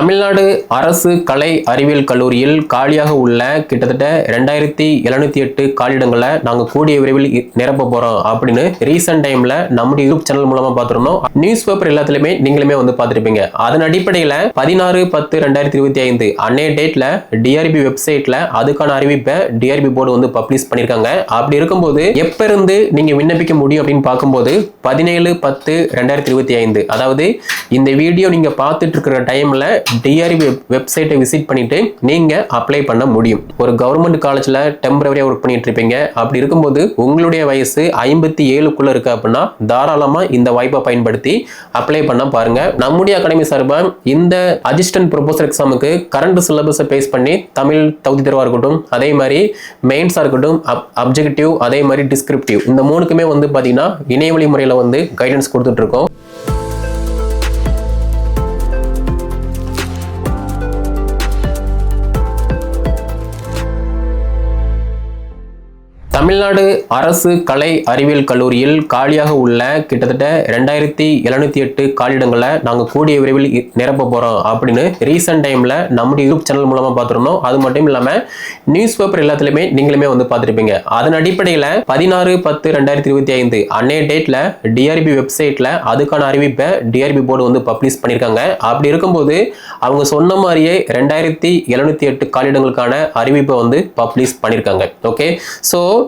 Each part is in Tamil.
தமிழ்நாடு அரசு கலை அறிவியல் கல்லூரியில் காலியாக உள்ள கிட்டத்தட்ட ரெண்டாயிரத்தி எழுநூத்தி எட்டு காலிடங்களை நாங்கள் கூடிய விரைவில் நிரப்ப போறோம் அப்படின்னு ரீசெண்ட் டைம்ல நம்முடைய யூடியூப் சேனல் மூலமா பார்த்துருந்தோம். நியூஸ் பேப்பர் எல்லாத்துலயுமே நீங்களுமே வந்து பார்த்துருப்பீங்க. அதன் அடிப்படையில் பதினாறு பத்து ரெண்டாயிரத்தி இருபத்தி ஐந்து அன்னைய டேட்ல டிஆர்பி வெப்சைட்ல அதுக்கான அறிவிப்பை டிஆர்பி போர்டு வந்து பப்ளிஷ் பண்ணியிருக்காங்க அப்படி இருக்கும்போது எப்ப இருந்து நீங்க விண்ணப்பிக்க முடியும் அப்படின்னு பார்க்கும்போது பதினேழு பத்து ரெண்டாயிரத்தி இருபத்தி ஐந்து. அதாவது இந்த வீடியோ நீங்க பார்த்துட்டு இருக்கிற டைம்ல டிஆர்பி வெப்சைட்டை விசிட் பண்ணிட்டு நீங்க அப்ளை பண்ண முடியும். ஒரு கவர்மெண்ட் காலேஜ்ல டெம்பரரியா ஒர்க் பண்ணிட்டு இருப்பீங்க. அப்படி இருக்கும்போது உங்களுடைய வயசு ஐம்பத்தி ஏழுக்குள்ள இருக்கு அப்படின்னா தாராளமா இந்த வாய்ப்பை பயன்படுத்தி அப்ளை பண்ண பாருங்க. நம்முடைய அகாடமி சார்பாக இந்த அசிஸ்டன்ட் ப்ரொபோசல் எக்ஸாமுக்கு கரண்ட் சிலபஸை பேஸ் பண்ணி தமிழ் தகுதி தேர்வாக இருக்கட்டும் அதே மாதிரி மெயின்ஸாக இருக்கட்டும் அப்ஜெக்டிவ் அதே மாதிரி டிஸ்கிரிப்டிவ் இந்த மூணுக்குமே வந்து பார்த்தீங்கன்னா இணையவழி முறையில் வந்து கைடன்ஸ் கொடுத்துட்ருக்கோம் தமிழ்நாடு அரசு கலை அறிவியல் கல்லூரியில் காலியாக உள்ள கிட்டத்தட்ட ரெண்டாயிரத்தி எழுநூத்தி எட்டு காலிடங்களை நாங்கள் கூடிய விரைவில் நிரப்ப போகிறோம் அப்படின்னு ரீசெண்ட் டைமில் நம்முடைய யூடியூப் சேனல் மூலமாக பார்த்துருந்தோம். அது மட்டும் இல்லாமல் நியூஸ் பேப்பர் எல்லாத்துலேயுமே நீங்களுமே வந்து பார்த்துருப்பீங்க. அதன் அடிப்படையில் பதினாறு பத்து ரெண்டாயிரத்தி இருபத்தி ஐந்து அன்னைய டேட்டில் டிஆர்பி வெப்சைட்டில் அதுக்கான அறிவிப்பை டிஆர்பி போர்டு வந்து பப்ளிஷ் பண்ணியிருக்காங்க. அப்படி இருக்கும்போது அவங்க சொன்ன மாதிரியே ரெண்டாயிரத்தி எழுநூத்தி எட்டு காலிடங்களுக்கான அறிவிப்பை வந்து பப்ளிஷ் பண்ணியிருக்காங்க. ஓகே ஸோ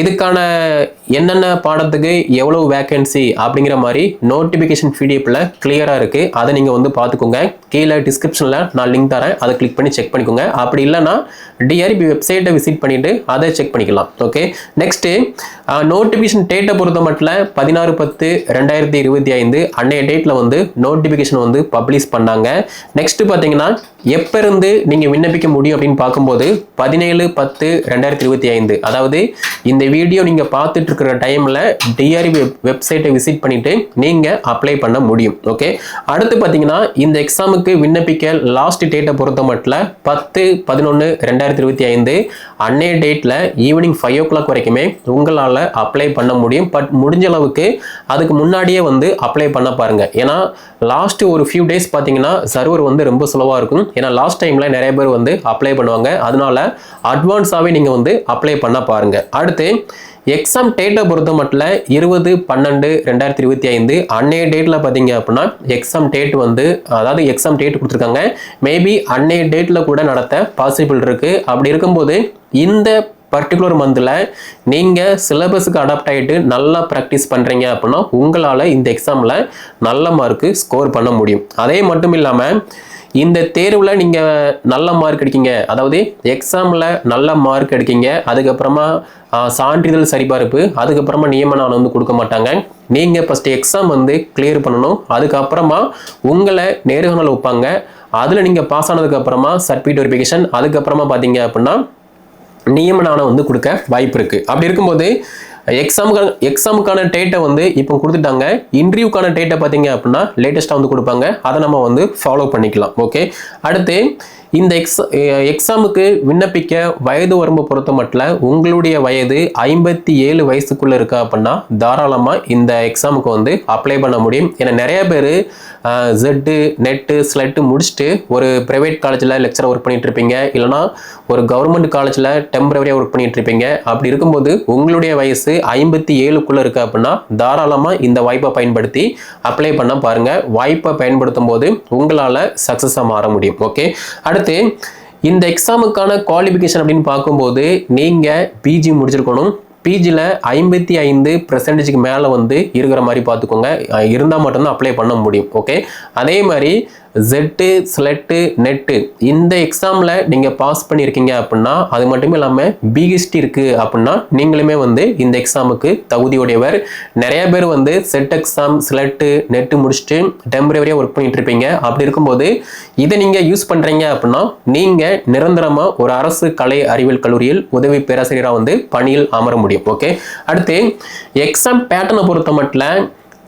இதுக்கான என்னென்ன பாடத்துக்கு எவ்வளவு வேகன்சி அப்படிங்கிற மாதிரி நோட்டிஃபிகேஷன் பிடிஎஃப்ல கிளியராக இருக்கு. அதை நீங்கள் வந்து பார்த்துக்கோங்க. கீழே டிஸ்கிரிப்ஷனில் நான் லிங்க் தரேன். அதை கிளிக் பண்ணி செக் பண்ணிக்கோங்க. அப்படி இல்லைன்னா டிஆர்பி வெப்சைட்டை விசிட் பண்ணிட்டு அதை செக் பண்ணிக்கலாம். ஓகே நெக்ஸ்ட்டு நோட்டிஃபிகேஷன் டேட்டை பொறுத்த மட்டும் பதினாறு பத்து ரெண்டாயிரத்தி இருபத்தி ஐந்து அன்னைய டேட்டில் வந்து நோட்டிஃபிகேஷன் வந்து பப்ளிஷ் பண்ணாங்க. நெக்ஸ்ட் பார்த்தீங்கன்னா எப்போ இருந்து நீங்கள் விண்ணப்பிக்க முடியும் அப்படின்னு பார்க்கும்போது பதினேழு பத்து ரெண்டாயிரத்தி இருபத்தி ஐந்து. அதாவது இந்த வீடியோ நீங்கள் பார்த்துட்டு இருக்கிற டைமில் டிஆர்இ வெப்சைட்டை விசிட் பண்ணிவிட்டு நீங்கள் அப்ளை பண்ண முடியும் ஓகே அடுத்து பார்த்தீங்கன்னா இந்த எக்ஸாமுக்கு விண்ணப்பிக்க லாஸ்ட் டேட்டை பொறுத்த மட்டும் பத்து பதினொன்று ரெண்டாயிரத்தி இருபத்தி ஐந்து அன்னைய டேட்டில் ஈவினிங் ஃபைவ் ஓ கிளாக் வரைக்குமே உங்களால் அப்ளை பண்ண முடியும். பட் முடிஞ்ச அளவுக்கு அதுக்கு முன்னாடியே வந்து அப்ளை பண்ண பாருங்கள் ஏன்னா லாஸ்ட் ஒரு ஃபியூ டேஸ் பார்த்தீங்கன்னா சர்வர் வந்து ரொம்ப ஸ்லோவாக இருக்கும். ஏன்னா லாஸ்ட் டைமில் நிறைய பேர் வந்து அப்ளை பண்ணுவாங்க. அதனால அட்வான்ஸாகவே நீங்கள் வந்து அப்ளை பண்ண பாருங்கள் அடுத்து எக்ஸாம் டேட்டை பொறுத்த மட்டும் இருபது பன்னெண்டு ரெண்டாயிரத்தி இருபத்தி ஐந்து அன்னைய டேட்டில் பார்த்தீங்க அப்படின்னா எக்ஸாம் டேட் வந்து அதாவது எக்ஸாம் டேட் கொடுத்துருக்காங்க. மேபி அன்னைய டேட்டில் கூட நடத்த பாசிபிள் இருக்குது அப்படி இருக்கும்போது இந்த பர்டிகுலர் மந்தில் நீங்கள் சிலபஸுக்கு அடாப்ட் ஆகிட்டு நல்லா ப்ராக்டிஸ் பண்ணுறீங்க அப்படின்னா உங்களால் இந்த எக்ஸாமில் நல்ல மார்க்கு ஸ்கோர் பண்ண முடியும். அதே மட்டும் இல்லாமல் இந்த தேர்வில் நீங்கள் நல்ல மார்க் எடுக்கீங்க. அதாவது எக்ஸாமில் நல்ல மார்க் எடுக்கீங்க. அதுக்கப்புறமா சான்றிதழ் சரிபார்ப்பு அதுக்கப்புறமா நியமனம் வந்து கொடுக்க மாட்டாங்க. நீங்கள் ஃபஸ்ட்டு எக்ஸாம் வந்து கிளியர் பண்ணணும். அதுக்கப்புறமா உங்களை நேர்காணல் வைப்பாங்க. அதில் நீங்கள் பாஸ் ஆனதுக்கப்புறமா சர்டிஃபிகேட் வெரிஃபிகேஷன் அதுக்கப்புறமா பார்த்தீங்க அப்படின்னா நியமனான வந்து கொடுக்க வாய்ப்பு இருக்குது அப்படி இருக்கும்போது எக்ஸாமுக்கான எக்ஸாமுக்கான டேட்டை வந்து இப்போ கொடுத்துட்டாங்க. இன்டர்வியூக்கான டேட்டை பார்த்தீங்க அப்படின்னா லேட்டஸ்ட்டாக வந்து கொடுப்பாங்க. அதை நம்ம வந்து ஃபாலோ பண்ணிக்கலாம். ஓகே அடுத்து இந்த எக்ஸ் எக்ஸாமுக்கு விண்ணப்பிக்க வயது வரம்பு பொறுத்த மட்டும் உங்களுடைய வயது ஐம்பத்தி ஏழு வயசுக்குள்ளே இருக்கா அப்படின்னா தாராளமாக இந்த எக்ஸாமுக்கு வந்து அப்ளை பண்ண முடியும். ஏன்னா நிறைய பேர் ஜெட்டு நெட்டு ஸ்லெட்டு முடிச்சுட்டு ஒரு ப்ரைவேட் காலேஜில் லெக்சராக ஒர்க் பண்ணிகிட்டு இருப்பீங்க. இல்லைனா ஒரு கவர்மெண்ட் காலேஜில் டெம்பரவரியாக ஒர்க் பண்ணிகிட்ருப்பீங்க இருப்பீங்க. அப்படி இருக்கும்போது உங்களுடைய வயசு ஐம்பத்தி ஏழுக்குள்ளே இருக்கு அப்படின்னா தாராளமாக இந்த வாய்ப்பை பயன்படுத்தி அப்ளை பண்ண பாருங்கள் வாய்ப்பை பயன்படுத்தும் போது உங்களால் சக்ஸஸாக மாற முடியும். ஓகே அடுத்து இந்த எக்ஸாமுக்கான குவாலிஃபிகேஷன் அப்படின்னு பார்க்கும்போது நீங்கள் பிஜி முடிச்சிருக்கணும். பிஜியில் ஐம்பத்தி ஐந்து பெர்சன்டேஜுக்கு மேலே வந்து இருக்கிற மாதிரி பார்த்துக்கோங்க. இருந்தால் மட்டும்தான் அப்ளை பண்ண முடியும். ஓகே அதே மாதிரி ஜெட்டு ஸ்லெட்டு நெட்டு இந்த எக்ஸாமில் நீங்கள் பாஸ் பண்ணியிருக்கீங்க அப்படின்னா அது மட்டும் இல்லாமல் பிஹெச்டி இருக்குது அப்படின்னா நீங்களுமே வந்து இந்த எக்ஸாமுக்கு தகுதியுடையவர். நிறைய பேர் வந்து செட் எக்ஸாம் ஸ்லெட்டு நெட்டு முடிச்சுட்டு டெம்பரவரியாக ஒர்க் பண்ணிட்டு இருப்பீங்க. அப்படி இருக்கும்போது இதை நீங்கள் யூஸ் பண்ணுறீங்க அப்படின்னா நீங்கள் நிரந்தரமாக ஒரு அரசு கலை அறிவியல் கல்லூரியில் உதவி பேராசிரியராக வந்து பணியில் அமர முடியும். ஓகே அடுத்து எக்ஸாம் பேட்டர்னை பொறுத்த மட்டும்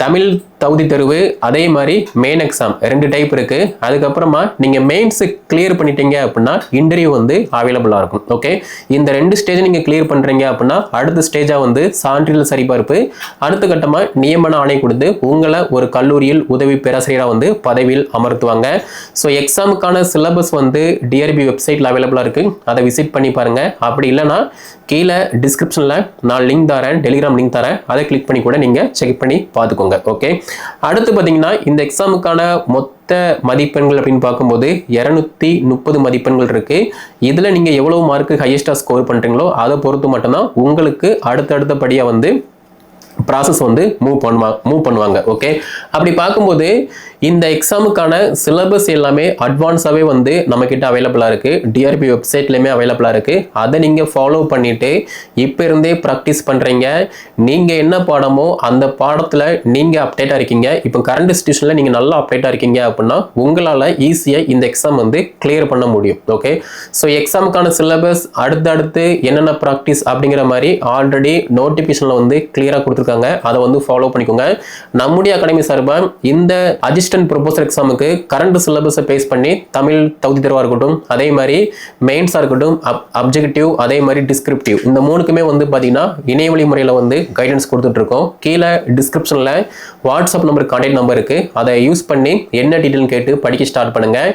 தமிழ் தகுதி தெருவு அதே மாதிரி மெயின் எக்ஸாம் ரெண்டு டைப் இருக்கு. அதுக்கப்புறமா நீங்க மெயின்ஸ் கிளியர் பண்ணிட்டீங்க அப்படின்னா இன்டர்வியூ வந்து அவைலபிளா இருக்கும். ஓகே இந்த ரெண்டு ஸ்டேஜ் நீங்க கிளியர் பண்றீங்க அப்படின்னா அடுத்த ஸ்டேஜா வந்து சான்றிதழ் சரிபார்ப்பு அடுத்த கட்டமா நியமன ஆணை கொடுத்து உங்களை ஒரு கல்லூரியில் உதவி பேராசிரியராக வந்து பதவியில் அமர்த்துவாங்க. ஸோ எக்ஸாமுக்கான சிலபஸ் வந்து டிஆர்பி வெப்சைட்ல அவைலபிளா இருக்கு. அதை விசிட் பண்ணி பாருங்க. அப்படி இல்லைன்னா கீழே டிஸ்கிரிப்ஷனில் நான் லிங்க் தரேன் டெலிகிராம் லிங்க் தரேன். அதை கிளிக் பண்ணி கூட நீங்கள் செக் பண்ணி பார்த்துக்கோங்க. ஓகே அடுத்து பார்த்தீங்கன்னா இந்த எக்ஸாமுக்கான மொத்த மதிப்பெண்கள் அப்படின்னு பார்க்கும்போது இரநூத்தி முப்பது மதிப்பெண்கள் இருக்குது இதில் நீங்கள் எவ்வளோ மார்க்கு ஹையஸ்ட்டாக ஸ்கோர் பண்ணுறீங்களோ அதை பொறுத்து மட்டும்தான் உங்களுக்கு அடுத்தடுத்தபடியாக வந்து ப்ராசஸ் வந்து மூவ் பண்ணுவா மூவ் பண்ணுவாங்க ஓகே அப்படி பார்க்கும்போது இந்த எக்ஸாமுக்கான சிலபஸ் எல்லாமே அட்வான்ஸாகவே வந்து நம்மக்கிட்ட அவைலபிளாக இருக்குது டிஆர்பி வெப்சைட்லேயுமே அவைலபிளாக இருக்குது அதை நீங்கள் ஃபாலோ பண்ணிவிட்டு இப்போ இருந்தே ப்ராக்டிஸ் பண்ணுறீங்க நீங்கள் என்ன பாடமோ அந்த பாடத்தில் நீங்கள் அப்டேட்டாக இருக்கீங்க. இப்போ கரண்ட் சுச்சுவேஷனில் நீங்கள் நல்லா அப்டேட்டாக இருக்கீங்க அப்படின்னா உங்களால் ஈஸியாக இந்த எக்ஸாம் வந்து கிளியர் பண்ண முடியும். ஓகே ஸோ எக்ஸாமுக்கான சிலபஸ் அடுத்தடுத்து என்னென்ன ப்ராக்டிஸ் அப்படிங்கிற மாதிரி ஆல்ரெடி நோட்டிஃபிகேஷனில் வந்து கிளியராக கொடுத்துருக்காங்க. அதை வந்து ஃபாலோ பண்ணிக்கோங்க. நம்முடைய அகாடமி சார்பாக இந்த அசிஸ்டன்ட் ப்ரொபோசல் எக்ஸாமுக்கு கரண்ட் சிலபஸை பேஸ் பண்ணி தமிழ் தகுதி தேர்வாக இருக்கட்டும் அதே மாதிரி மெயின்ஸாக இருக்கட்டும் அப் அப்ஜெக்டிவ் அதே மாதிரி டிஸ்கிரிப்டிவ் இந்த மூணுக்குமே வந்து பார்த்தீங்கன்னா இணையவழி முறையில் வந்து கைடன்ஸ் கொடுத்துட்ருக்கோம் கீழே டிஸ்கிரிப்ஷனில் வாட்ஸ்அப் நம்பர் கான்டாக்ட் நம்பர் இருக்குது அதை யூஸ் பண்ணி என்ன டீட்டெயில் கேட்டு படிக்க ஸ்டார்ட் பண்ணுங்கள்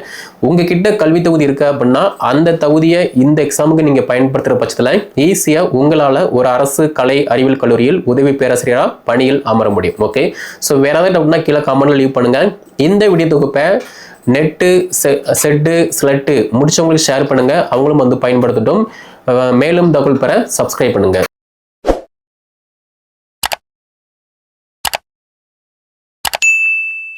உங்ககிட்ட கல்வி தகுதி இருக்குது அப்படின்னா அந்த தகுதியை இந்த எக்ஸாமுக்கு நீங்கள் பயன்படுத்துகிற பட்சத்தில் ஈஸியாக உங்களால் ஒரு அரசு கலை அறிவியல் கல்லூரியில் உதவி பேராசிரியராக பணியில் அமர முடியும். ஓகே ஸோ வேற ஏதாவது டவுட்னா கீழே கமெண்ட்டில் லீவ் பண்ணுங்கள் இந்த வீடியோ தொகுப்பை நெட்டு செட்டு ஸ்லெட்டு முடிச்சவங்களுக்கு ஷேர் பண்ணுங்கள் அவங்களும் வந்து பயன்படுத்தட்டும். மேலும் தகவல் பெற சப்ஸ்கிரைப் பண்ணுங்கள்